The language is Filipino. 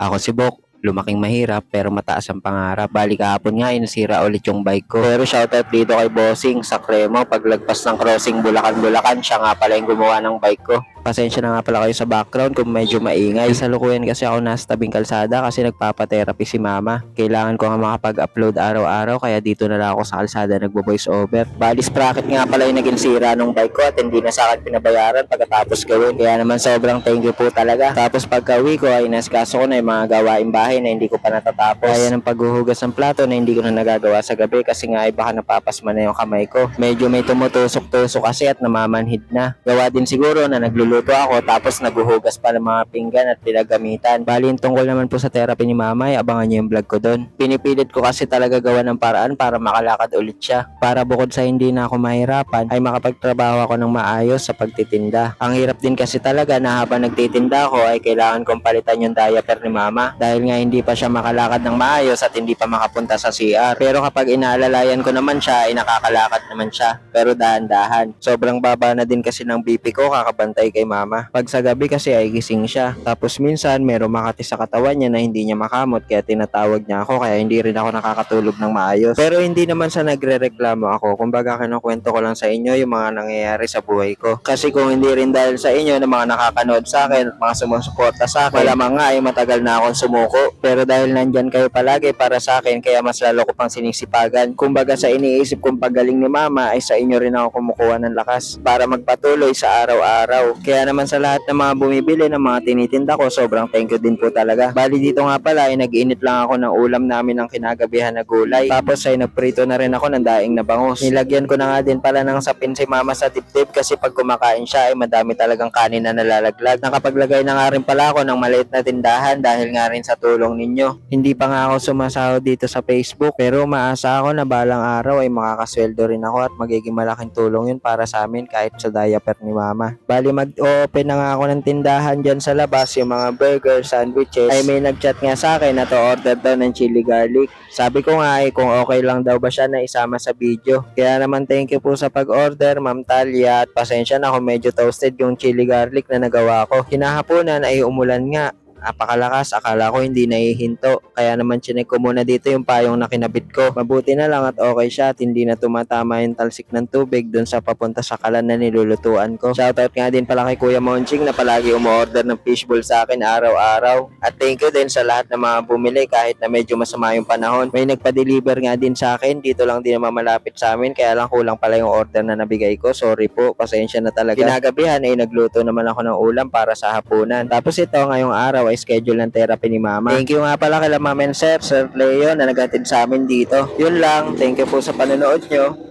Ako si Bok, lumaking mahirap pero mataas ang pangarap. Bali kahapon nga inasira ulit yung bike ko. Pero shoutout dito kay Bossing sa Cremo. Paglagpas ng crossing Bulacan-Bulacan, siya nga pala yung gumawa ng bike ko. Pasensya na nga pala kayo sa background kung medyo maingay. Sa lukuyan kasi ako nasa tabing kalsada kasi nagpapa-therapy si mama. Kailangan ko nga makapag-upload araw-araw kaya dito na lang ako sa kalsada nagbo-voice over. Bali sprocket nga pala yung naging sira nung bike ko at hindi na sa akin pinabayaran pagkatapos gawin. Kaya naman sobrang thank you po talaga. Tapos pagka uwi ko ay naskaso ko na yung mga gawaing bahay na hindi ko pa natatapos. Kaya ng paghuhugas ng plato na hindi ko na nagagawa sa gabi kasi nga ay baka napapasma na yung kamay ko. Medyo may tumutusok-tusok kasi at namamanhid na. Gawa din siguro na nagluluto ako tapos naguhugas pa ng mga pinggan at pinagamitan. Bali yung tungkol naman po sa therapy ni mama ay abangan niyo yung vlog ko doon. Pinipilit ko kasi talaga gawa ng paraan para makalakad ulit siya. Para bukod sa hindi na ako mahirapan ay makapagtrabaho ako ng maayos sa pagtitinda. Ang hirap din kasi talaga na habang nagtitinda ako ay kailangan kong palitan yung diaper ni mama dahil nga hindi pa siya makalakad ng maayos at hindi pa makapunta sa CR. Pero kapag inaalalayan ko naman siya ay nakakalakad naman siya. Pero dahan-dahan. Sobrang baba na din kasi ng BP ko kakabantay kay mama. Pag sa gabi kasi ay gising siya. Tapos minsan merong makati sa katawan niya na hindi niya makamot kaya tinatawag niya ako kaya hindi rin ako nakakatulog ng maayos. Pero hindi naman sa nagre-reklamo ako. Kumbaga kinukwento ko lang sa inyo yung mga nangyayari sa buhay ko. Kasi kung hindi rin dahil sa inyo na mga nakakanood sa akin at mga sumusuporta sa akin, malamang nga ay matagal na akong sumuko. Pero dahil nandyan kayo palagi para sa akin kaya mas lalo ko pang sinisipagan. Kumbaga sa iniisip kong pagaling ni mama ay sa inyo rin ako kumukuha ng lakas para magpatuloy sa araw-araw. Kaya naman sa lahat ng mga bumibili ng mga tinitinda ko, sobrang thank you din po talaga. Bali dito nga pala ay nag-init lang ako ng ulam namin ng kinagabihan na gulay. Tapos ay nagprito na rin ako ng daing na bangus. Nilagyan ko na nga din pala ng sapin si mama sa dibdib kasi pag kumakain siya ay madami talagang kanin na nalalaglag. Nakapaglagay na nga rin pala ako ng maliit na tindahan dahil nga rin sa tulong ninyo. Hindi pa nga ako sumasahod dito sa Facebook pero maasa ako na balang araw ay makakasweldo rin ako at magiging malaking tulong yun para sa amin kahit sa diaper ni mama. Bali mag-open na nga ako ng tindahan dyan sa labas yung mga burger, sandwiches ay may nag-chat nga sa akin na to order daw ng chili garlic. Sabi ko nga ay kung okay lang daw ba siya na isama sa video. Kaya naman thank you po sa pag-order Ma'am Talia at pasensya na kung medyo toasted yung chili garlic na nagawa ko. Kinahaponan ay umulan nga napakalakas. Akala ko hindi nahihinto. Kaya naman chinek ko muna dito yung payong na kinabit ko. Mabuti na lang at okay siya at hindi na tumatama yung talsik ng tubig dun sa papunta sa kalan na nilulutuan ko. Shoutout nga din pala kay Kuya Monching na palagi umorder ng fishbowl sa akin araw-araw. At thank you din sa lahat ng mga bumili kahit na medyo masama yung panahon. May nagpa-deliver nga din sa akin. Dito lang din naman malapit sa amin. Kaya lang kulang pala yung order na nabigay ko. Sorry po. Pasensya na talaga. Kinagabihan ay nagluto naman ako ng ulam para sa hapunan. Tapos ito ngayong araw schedule ng therapy ni Mama. Thank you nga pala kay Mama and Sir, Sir Leo na naghatid sa amin dito. Yun lang. Thank you po sa panonood nyo.